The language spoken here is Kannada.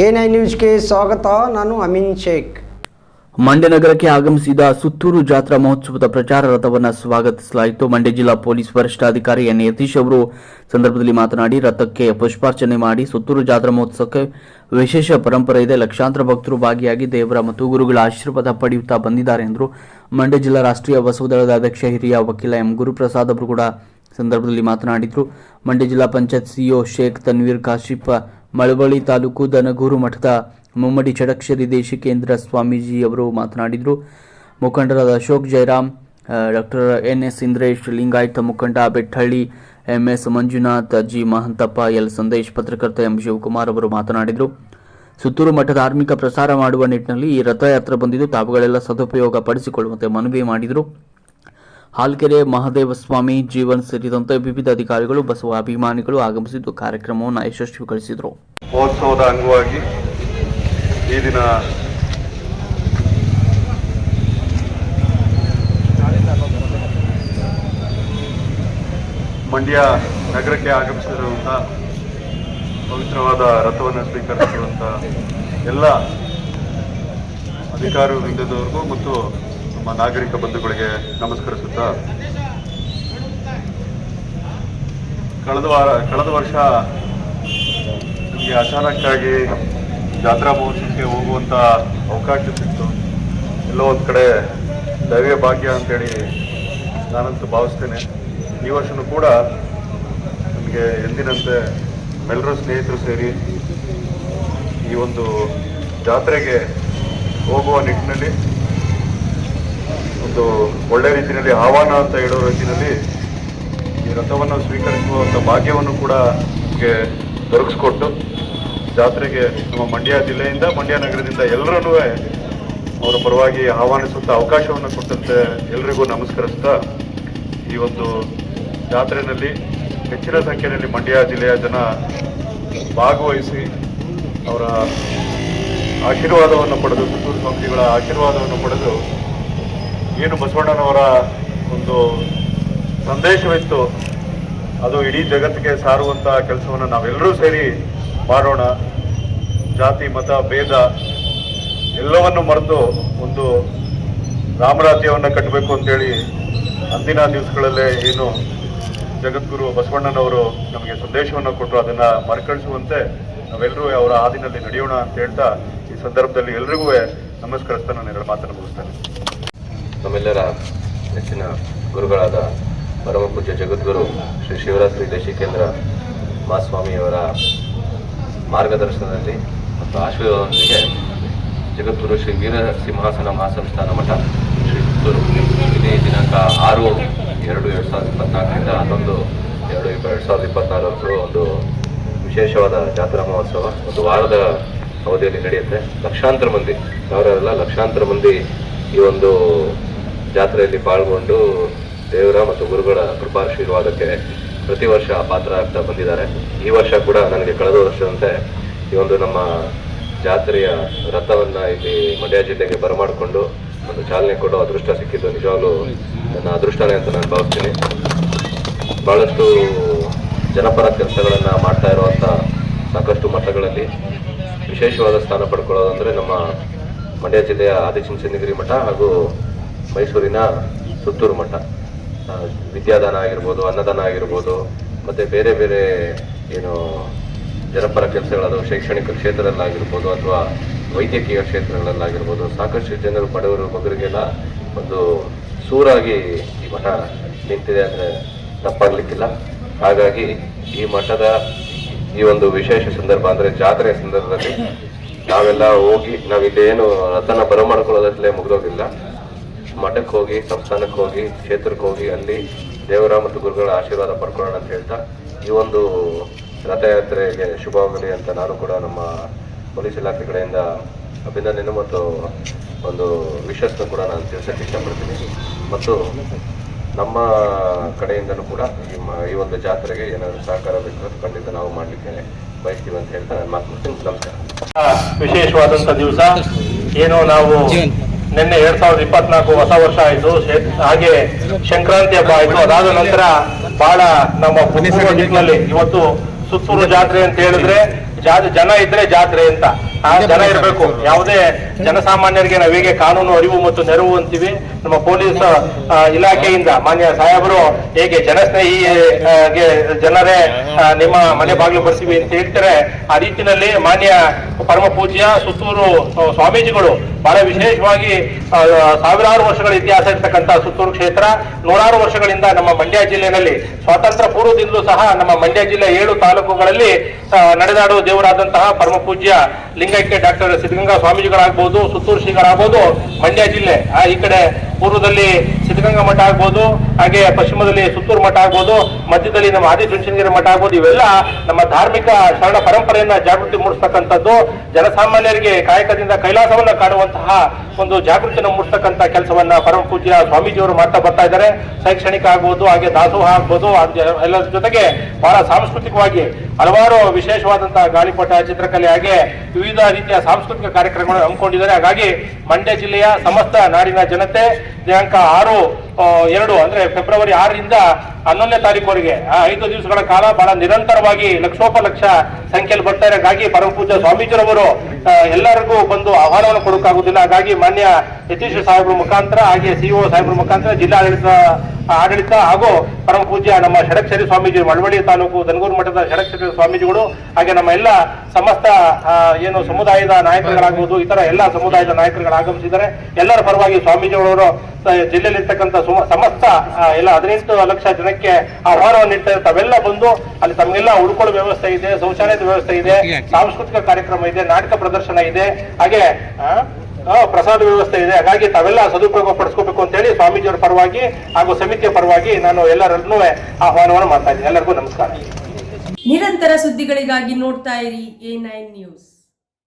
ಐ ನ್ಯೂಸ್ಗೆ ಸ್ವಾಗತ, ನಾನು ಅಮೀನ್ ಶೇಖ್. ಮಂಡ್ಯ ನಗರಕ್ಕೆ ಆಗಮಿಸಿದ ಸುತ್ತೂರು ಜಾತ್ರಾ ಮಹೋತ್ಸವದ ಪ್ರಚಾರ ರಥವನ್ನು ಸ್ವಾಗತಿಸಲಾಯಿತು. ಮಂಡ್ಯ ಜಿಲ್ಲಾ ಪೊಲೀಸ್ ವರಿಷ್ಠಾಧಿಕಾರಿ ಎನ್. ಯತೀಶ್ ಅವರು ಸಂದರ್ಭದಲ್ಲಿ ಮಾತನಾಡಿ, ರಥಕ್ಕೆ ಪುಷ್ಪಾರ್ಚನೆ ಮಾಡಿ ಸುತ್ತೂರು ಜಾತ್ರಾ ಮಹೋತ್ಸವಕ್ಕೆ ವಿಶೇಷ ಪರಂಪರೆ ಇದೆ. ಲಕ್ಷಾಂತರ ಭಕ್ತರು ಭಾಗಿಯಾಗಿ ದೇವರ ಮತ್ತು ಗುರುಗಳ ಆಶೀರ್ವಾದ ಪಡೆಯುತ್ತಾ ಬಂದಿದ್ದಾರೆ ಎಂದರು. ಮಂಡ್ಯ ಜಿಲ್ಲಾ ರಾಷ್ಟ್ರೀಯ ಬಸವದಳದ ಅಧ್ಯಕ್ಷ ಹಿರಿಯ ವಕೀಲ ಎಂ. ಗುರುಪ್ರಸಾದ್ ಅವರು ಕೂಡ ಸಂದರ್ಭದಲ್ಲಿ ಮಾತನಾಡಿದರು. ಮಂಡ್ಯ ಜಿಲ್ಲಾ ಪಂಚಾಯತ್ ಸಿಇಒ ಶೇಖ್ ತನ್ವೀರ್ ಕಾಶಿಫ್ ಮಳವಳ್ಳಿ ತಾಲೂಕು ದನಗೂರು ಮಠದ ಮುಮ್ಮಡಿ ಷಡಕ್ಷರಿ ದೇಶಿಕೇಂದ್ರ ಸ್ವಾಮೀಜಿ ಅವರು ಮಾತನಾಡಿದರು. ಮುಖಂಡರಾದ Ashok Jayaram doctor N S Indresh, Lingayat ಮುಖಂಡ Bettahalli M S Manjunath, G Mahanthappa, L Sandesh, ಪತ್ರಕರ್ತ ಎಂ ಶಿವಕುಮಾರ್ ಅವರು ಮಾತನಾಡಿದರು. ಸುತ್ತೂರು ಮಠ ಧಾರ್ಮಿಕ ಪ್ರಸಾರ ಮಾಡುವ ನಿಟ್ಟಿನಲ್ಲಿ ಈ ರಥಯಾತ್ರೆ ಬಂದಿದ್ದು, ತಾವುಗಳೆಲ್ಲ ಸದುಪಯೋಗ ಪಡಿಸಿಕೊಳ್ಳುವಂತೆ ಮನವಿ ಮಾಡಿದರು. ಹಾಲ್ಕೆರೆ ಮಹಾದೇವ ಸ್ವಾಮಿ ಜೀವನ್ ಸೇರಿದಂತೆ ವಿವಿಧ ಅಧಿಕಾರಿಗಳು, ಬಸವ ಅಭಿಮಾನಿಗಳು ಆಗಮಿಸಿದ್ದು ಕಾರ್ಯಕ್ರಮವನ್ನು ಯಶಸ್ವಿಗೊಳಿಸಿದರು. ಮಹೋತ್ಸವದ ಅಂಗವಾಗಿ ಈ ದಿನ ಮಂಡ್ಯ ನಗರಕ್ಕೆ ಆಗಮಿಸಿರುವಂಥ ಪವಿತ್ರವಾದ ರಥವನ್ನು ಸ್ವೀಕರಿಸಿರುವಂಥ ಎಲ್ಲ ಅಧಿಕಾರಿ ವೃಂದದವರಿಗೂ ಮತ್ತು ನಮ್ಮ ನಾಗರಿಕ ಬಂಧುಗಳಿಗೆ ನಮಸ್ಕರಿಸುತ್ತಾ, ಕಳೆದ ವಾರ, ಕಳೆದ ವರ್ಷ ನಮಗೆ ಅಚಾನಕ್ಕಾಗಿ ಜಾತ್ರಾ ಮಹೋತ್ಸವಕ್ಕೆ ಹೋಗುವಂಥ ಅವಕಾಶ ಸಿಕ್ತು. ಎಲ್ಲೋ ಒಂದು ಕಡೆ ದೈವ್ಯ ಭಾಗ್ಯ ಅಂತೇಳಿ ನಾನಂತೂ ಭಾವಿಸ್ತೇನೆ. ಈ ವರ್ಷನೂ ಕೂಡ ನಮಗೆ ಎಂದಿನಂತೆ ಎಲ್ಲರೂ ಸ್ನೇಹಿತರು ಸೇರಿ ಈ ಒಂದು ಜಾತ್ರೆಗೆ ಹೋಗುವ ನಿಟ್ಟಿನಲ್ಲಿ ಒಂದು ಒಳ್ಳೆ ರೀತಿಯಲ್ಲಿ ಆಹ್ವಾನ ಅಂತ ಹೇಳೋ ರೀತಿಯಲ್ಲಿ ಈ ರಥವನ್ನು ಸ್ವೀಕರಿಸುವಂಥ ಭಾಗ್ಯವನ್ನು ಕೂಡ ನಮಗೆ ದೊರಕಿಸ್ಕೊಟ್ಟು ಜಾತ್ರೆಗೆ ನಮ್ಮ ಮಂಡ್ಯ ಜಿಲ್ಲೆಯಿಂದ, ಮಂಡ್ಯ ನಗರದಿಂದ ಎಲ್ಲರೂ ಅವರ ಪರವಾಗಿ ಆಹ್ವಾನಿಸುತ್ತಾ ಅವಕಾಶವನ್ನು ಕೊಟ್ಟಂತೆ ಎಲ್ರಿಗೂ ನಮಸ್ಕರಿಸ್ತಾ ಈ ಒಂದು ಜಾತ್ರೆಯಲ್ಲಿ ಹೆಚ್ಚಿನ ಸಂಖ್ಯೆಯಲ್ಲಿ ಮಂಡ್ಯ ಜಿಲ್ಲೆಯ ಜನ ಭಾಗವಹಿಸಿ ಅವರ ಆಶೀರ್ವಾದವನ್ನು ಪಡೆದು ಸುತ್ತೂರು ಸ್ವಾಮೀಜಿಗಳ ಆಶೀರ್ವಾದವನ್ನು ಪಡೆದು ಏನು ಬಸವಣ್ಣನವರ ಒಂದು ಸಂದೇಶವಿತ್ತು, ಅದು ಇಡೀ ಜಗತ್ತಿಗೆ ಸಾರುವಂತ ಕೆಲಸವನ್ನು ನಾವೆಲ್ಲರೂ ಸೇರಿ ಮಾಡೋಣ. ಜಾತಿ, ಮತ, ಭೇದ ಎಲ್ಲವನ್ನು ಮರೆತು ಒಂದು ರಾಮರಾಜ್ಯವನ್ನು ಕಟ್ಟಬೇಕು ಅಂತೇಳಿ ಅಂದಿನ ದಿವಸಗಳಲ್ಲೇ ಏನು ಜಗದ್ಗುರು ಬಸವಣ್ಣನವರು ನಮಗೆ ಸಂದೇಶವನ್ನು ಕೊಟ್ಟರು ಅದನ್ನು ಮರುಕಳಿಸುವಂತೆ ನಾವೆಲ್ಲರೂ ಅವರ ಹಾದಿನಲ್ಲಿ ನಡೆಯೋಣ ಅಂತ ಹೇಳ್ತಾ ಈ ಸಂದರ್ಭದಲ್ಲಿ ಎಲ್ರಿಗೂ ನಮಸ್ಕರಿಸ್ತಾ ನಾನು ಎರಡು ಮಾತನ್ನು ಮುಗಿಸ್ತೇನೆ. ನಮ್ಮೆಲ್ಲರ ನೆಚ್ಚಿನ ಗುರುಗಳಾದ ಪರಮ ಪೂಜ್ಯ ಜಗದ್ಗುರು ಶ್ರೀ ಶಿವರಾತ್ರಿ ದೇಶಿಕೇಂದ್ರ ಮಹಾಸ್ವಾಮಿಯವರ ಮಾರ್ಗದರ್ಶನದಲ್ಲಿ ಮತ್ತು ಆಶೀರ್ವಾದದೊಂದಿಗೆ ಜಗದ್ಗುರು ಶ್ರೀ ವೀರ ಸಿಂಹಾಸನ ಮಹಾಸಂಸ್ಥಾನ ಮಠ ಶ್ರೀ ಪುತ್ತೂರು. ಇದೇ ದಿನಾಂಕ ಆರು ಎರಡು ಎರಡು ಸಾವಿರದ ಇಪ್ಪತ್ನಾಲ್ಕರಿಂದ ಹನ್ನೊಂದು ಎರಡು ಎರಡು ಸಾವಿರದ ಇಪ್ಪತ್ನಾಲ್ಕರು ಒಂದು ವಿಶೇಷವಾದ ಜಾತ್ರಾ ಮಹೋತ್ಸವ ಒಂದು ವಾರದ ಅವಧಿಯಲ್ಲಿ ನಡೆಯುತ್ತೆ. ಲಕ್ಷಾಂತರ ಮಂದಿ ಸಾವಿರಲ್ಲ ಲಕ್ಷಾಂತರ ಮಂದಿ ಈ ಒಂದು ಜಾತ್ರೆಯಲ್ಲಿ ಪಾಲ್ಗೊಂಡು ದೇವರ ಮತ್ತು ಗುರುಗಳ ಕೃಪಾಶೀರ್ವಾದಕ್ಕೆ ಪ್ರತಿ ವರ್ಷ ಪಾತ್ರ ಆಗ್ತಾ ಬಂದಿದ್ದಾರೆ. ಈ ವರ್ಷ ಕೂಡ ನನಗೆ ಕಳೆದ ವರ್ಷದಂತೆ ಈ ಒಂದು ನಮ್ಮ ಜಾತ್ರೆಯ ರಥವನ್ನು ಇಲ್ಲಿ ಮಂಡ್ಯ ಜಿಲ್ಲೆಗೆ ಬರಮಾಡಿಕೊಂಡು ಒಂದು ಚಾಲನೆ ಕೊಡೋ ಅದೃಷ್ಟ ಸಿಕ್ಕಿದ್ದು. ನಿಜವಾಗ್ಲೂ ನನ್ನ ಅದೃಷ್ಟನೇ ಅಂತ ನಾನು ಭಾವಿಸ್ತೀನಿ. ಬಹಳಷ್ಟು ಜನಪರ ಕೆಲಸಗಳನ್ನು ಮಾಡ್ತಾ ಇರುವಂಥ ಸಾಕಷ್ಟು ಮಠಗಳಲ್ಲಿ ವಿಶೇಷವಾದ ಸ್ಥಾನ ಪಡ್ಕೊಳ್ಳೋದಂದ್ರೆ ನಮ್ಮ ಮಂಡ್ಯ ಜಿಲ್ಲೆಯ ಆದಿಚುಂಚನಗಿರಿ ಮಠ ಹಾಗೂ ಮೈಸೂರಿನ ಸುತ್ತೂರು ಮಠ. ವಿದ್ಯಾದಾನ ಆಗಿರ್ಬೋದು, ಅನ್ನದಾನ ಆಗಿರ್ಬೋದು, ಮತ್ತು ಬೇರೆ ಬೇರೆ ಏನು ಜನಪರ ಕೆಲಸಗಳಾದವು, ಶೈಕ್ಷಣಿಕ ಕ್ಷೇತ್ರದಲ್ಲಾಗಿರ್ಬೋದು ಅಥವಾ ವೈದ್ಯಕೀಯ ಕ್ಷೇತ್ರಗಳಲ್ಲಾಗಿರ್ಬೋದು, ಸಾಕಷ್ಟು ಜನರು ಬಡವರು ಮಗರಿಗೆಲ್ಲ ಒಂದು ಸೂರಾಗಿ ಈ ಮಠ ನಿಂತಿದೆ ಅಂದರೆ ತಪ್ಪಾಗಲಿಕ್ಕಿಲ್ಲ. ಹಾಗಾಗಿ ಈ ಮಠದ ಈ ಒಂದು ವಿಶೇಷ ಸಂದರ್ಭ ಅಂದರೆ ಜಾತ್ರೆಯ ಸಂದರ್ಭದಲ್ಲಿ ನಾವೆಲ್ಲ ಹೋಗಿ ನಾವಿಲ್ಲಿ ಏನು ರಥನ ಬರಮಾಡ್ಕೊಳ್ಳೋದಲ್ಲೇ ಮುಗಿದೋಗಿಲ್ಲ. ಮಠಕ್ಕೆ ಹೋಗಿ, ಸಂಸ್ಥಾನಕ್ಕೆ ಹೋಗಿ, ಕ್ಷೇತ್ರಕ್ಕೆ ಹೋಗಿ, ಅಲ್ಲಿ ದೇವರ ಮತ್ತು ಗುರುಗಳ ಆಶೀರ್ವಾದ ಪಡ್ಕೊಳ್ಳೋಣ ಅಂತ ಹೇಳ್ತಾ ಈ ಒಂದು ರಥಯಾತ್ರೆಗೆ ಶುಭವಾಗಲಿ ಅಂತ ನಾನು ಕೂಡ ನಮ್ಮ ಪೊಲೀಸ್ ಇಲಾಖೆ ಕಡೆಯಿಂದ ಅಭಿನಂದನೆ ಮತ್ತು ಒಂದು ವಿಶಸ್ನ ಕೂಡ ನಾನು ತಿಳಿಸಕ್ಕೆ ಇಷ್ಟಪಡ್ತೀನಿ. ಮತ್ತು ನಮ್ಮ ಕಡೆಯಿಂದಲೂ ಕೂಡ ಈ ಒಂದು ಜಾತ್ರೆಗೆ ಏನಾದರೂ ಸಹಕಾರ ಬೇಕು ಖಂಡಿತ ನಾವು ಮಾಡಲಿಕ್ಕೆ ಬಯಸ್ತೀವಿ ಅಂತ ಹೇಳ್ತಾ ನಾನು ಮಾತು. ನಮಸ್ಕಾರ. ವಿಶೇಷವಾದಂಥ ದಿವಸ. ಏನು ನಾವು ನಿನ್ನೆ ಎರಡ್ ಸಾವಿರದ ಇಪ್ಪತ್ನಾಲ್ಕು ಹೊಸ ವರ್ಷ ಆಯ್ತು. ಹಾಗೆ ಸಂಕ್ರಾಂತಿ ಹಬ್ಬ ಆಯ್ತು. ಅದಾದ ನಂತರ ಬಹಳ ನಮ್ಮ ಪುಣ್ಯ ಇವತ್ತು ಸುತ್ತೂರು ಜಾತ್ರೆ ಅಂತ ಹೇಳಿದ್ರೆ ಜನ ಇದ್ರೆ ಜಾತ್ರೆ ಅಂತ. ಜನ ಇರಬೇಕು. ಯಾವುದೇ ಜನಸಾಮಾನ್ಯರಿಗೆ ನಾವು ಹೇಗೆ ಕಾನೂನು ಅರಿವು ಮತ್ತು ನೆರವು ಅಂತೀವಿ. ನಮ್ಮ ಪೊಲೀಸ್ ಇಲಾಖೆಯಿಂದ ಮಾನ್ಯ ಸಾಹೇಬರು ಹೇಗೆ ಜನಸ್ನೇಹಿ ಜನರೇ ನಿಮ್ಮ ಮನೆ ಬಾಗಿಲು ಬರ್ತೀವಿ ಅಂತ ಹೇಳ್ತಾರೆ. ಆ ರೀತಿಯಲ್ಲಿ ಮಾನ್ಯ ಪರಮ ಪೂಜ್ಯ ಸುತ್ತೂರು ಸ್ವಾಮೀಜಿಗಳು ಬಹಳ ವಿಶೇಷವಾಗಿ ಸಾವಿರಾರು ವರ್ಷಗಳ ಇತಿಹಾಸ ಇರ್ತಕ್ಕಂಥ ಸುತ್ತೂರು ಕ್ಷೇತ್ರ. ನೂರಾರು ವರ್ಷಗಳಿಂದ ನಮ್ಮ ಮಂಡ್ಯ ಜಿಲ್ಲೆಯಲ್ಲಿ ಸ್ವಾತಂತ್ರ್ಯ ಪೂರ್ವದಿಂದಲೂ ಸಹ ನಮ್ಮ ಮಂಡ್ಯ ಜಿಲ್ಲೆ ಏಳು ತಾಲೂಕುಗಳಲ್ಲಿ ನಡೆದಾಡುವ ದೇವರಾದಂತಹ ಪರಮ ಪೂಜ್ಯ ಲಿಂಗೈಕ್ಯ ಡಾಕ್ಟರ್ ಸಿದ್ಧಗಂಗಾ ಸ್ವಾಮೀಜಿಗಳಾಗ್ಬೋದು ಸುತ್ತೂರು ಶ್ರೀಗಳಾಗ್ಬೋದು ಮಂಡ್ಯ ಜಿಲ್ಲೆ ಈ ಕಡೆ ಪೂರ್ವದಲ್ಲಿ ಸಿದ್ಧಗಂಗಾ ಮಠ ಆಗ್ಬೋದು, ಹಾಗೆ ಪಶ್ಚಿಮದಲ್ಲಿ ಸುತ್ತೂರು ಮಠ ಆಗ್ಬೋದು, ಮಧ್ಯದಲ್ಲಿ ನಮ್ಮ ಆದಿಚುಂಚನಗಿರಿ ಮಠ ಆಗ್ಬೋದು, ಇವೆಲ್ಲ ನಮ್ಮ ಧಾರ್ಮಿಕ ಶರಣ ಪರಂಪರೆಯನ್ನ ಜಾಗೃತಿ ಮೂಡಿಸ್ತಕ್ಕಂಥದ್ದು. ಜನಸಾಮಾನ್ಯರಿಗೆ ಕಾಯಕದಿಂದ ಕೈಲಾಸವನ್ನ ಕಾಣುವಂತಹ ಒಂದು ಜಾಗೃತಿಯನ್ನು ಮೂಡಿಸ್ತಕ್ಕಂಥ ಕೆಲಸವನ್ನ ಪರಮ ಪೂಜ್ಯ ಸ್ವಾಮೀಜಿಯವರು ಮಾಡ್ತಾ ಬರ್ತಾ ಇದ್ದಾರೆ. ಶೈಕ್ಷಣಿಕ ಆಗ್ಬೋದು, ಹಾಗೆ ದಾಸೋಹ ಆಗ್ಬೋದು ಎಲ್ಲ ಎಲ್ಲರ ಜೊತೆಗೆ ಬಹಳ ಸಾಂಸ್ಕೃತಿಕವಾಗಿ ಹಲವಾರು ವಿಶೇಷವಾದಂತಹ ಗಾಳಿಪಟ, ಚಿತ್ರಕಲೆ, ಹಾಗೆ ವಿವಿಧ ರೀತಿಯ ಸಾಂಸ್ಕೃತಿಕ ಕಾರ್ಯಕ್ರಮಗಳನ್ನು ಹಮ್ಮಿಕೊಂಡಿದ್ದಾರೆ. ಹಾಗಾಗಿ ಮಂಡ್ಯ ಜಿಲ್ಲೆಯ ಸಮಸ್ತ ನಾಡಿನ ಜನತೆ, ದಿನಾಂಕ ಆರು ಆ, ಎರಡು, ಅಂದ್ರೆ ಫೆಬ್ರವರಿ ಆರರಿಂದ ಹನ್ನೊಂದನೇ ತಾರೀಕುವರೆಗೆ ಆ, ಐದು ದಿವಸಗಳ ಕಾಲ ಬಹಳ ನಿರಂತರವಾಗಿ ಲಕ್ಷೋಪಲಕ್ಷ ಸಂಖ್ಯೆಯಲ್ಲಿ ಬರ್ತಾ ಇರೋಕ್ಕಾಗಿ ಪರಮ ಸ್ವಾಮೀಜಿರವರು ಎಲ್ಲರಿಗೂ ಬಂದು ಆಹ್ವಾನವನ್ನು ಕೊಡೋಕ್ಕಾಗುದಿಲ್ಲ ಹಾಗಾಗಿ ಮಾನ್ಯ ಯತೀಶ್ ಸಾಹೇಬ್ರ ಮುಖಾಂತರ ಹಾಗೆ ಸಿಇಒ ಸಾಹೇಬ್ರ ಮುಖಾಂತರ ಜಿಲ್ಲಾಡಳಿತ, ಆಡಳಿತ ಹಾಗೂ ಪರಮ ಪೂಜ್ಯ ನಮ್ಮ ಷಡಕ್ಷರಿ ಸ್ವಾಮೀಜಿ, ಮಳವಳ್ಳಿ ತಾಲೂಕು ದನಗೂರು ಮಠದ ಷಡಕ್ಷರಿ ಸ್ವಾಮೀಜಿಗಳು, ಹಾಗೆ ನಮ್ಮ ಎಲ್ಲ ಸಮಸ್ತ ಏನು ಸಮುದಾಯದ ನಾಯಕರುಗಳಾಗುವುದು, ಇತರ ಎಲ್ಲ ಸಮುದಾಯದ ನಾಯಕರುಗಳು ಆಗಮಿಸಿದ್ದಾರೆ ಎಲ್ಲರ ಪರವಾಗಿ ಸ್ವಾಮೀಜಿಗಳವರು ಜಿಲ್ಲೆಯಲ್ಲಿರ್ತಕ್ಕಂಥ ಸುಮ ಸಮಸ್ತ ಎಲ್ಲ ಹದಿನೆಂಟು ಲಕ್ಷ ಜನಕ್ಕೆ ಆಹ್ವಾನವನ್ನು ನೀಡ್ತಾರೆ. ತಾವೆಲ್ಲ ಬಂದು ಅಲ್ಲಿ ತಮಗೆಲ್ಲ ಉಳ್ಕೊಳ್ಳೋ ವ್ಯವಸ್ಥೆ ಇದೆ ಶೌಚಾಲಯದ ವ್ಯವಸ್ಥೆ ಇದೆ ಸಾಂಸ್ಕೃತಿಕ ಕಾರ್ಯಕ್ರಮ ಇದೆ ನಾಟಕ ಪ್ರದರ್ಶನ ಇದೆ ಹಾಗೆ ಪ್ರಸಾದ ವ್ಯವಸ್ಥೆ ಇದೆ. ಹಾಗಾಗಿ ತಾವೆಲ್ಲ ಸದುಪಯೋಗ ಪಡಿಸ್ಕೋಬೇಕು ಅಂತ ಹೇಳಿ ಸ್ವಾಮೀಜಿಯವರ ಪರವಾಗಿ ಹಾಗೂ ಸಮಿತಿಯ ಪರವಾಗಿ ನಾನು ಎಲ್ಲರನ್ನೂ ಆಹ್ವಾನವನ್ನು ಮಾಡ್ತಾ ಇದ್ದೀನಿ. ಎಲ್ಲರಿಗೂ ನಮಸ್ಕಾರ. ನಿರಂತರ ಸುದ್ದಿಗಳಿಗಾಗಿ ನೋಡ್ತಾ ಇರಿ ಎ ನೈನ್ ನ್ಯೂಸ್.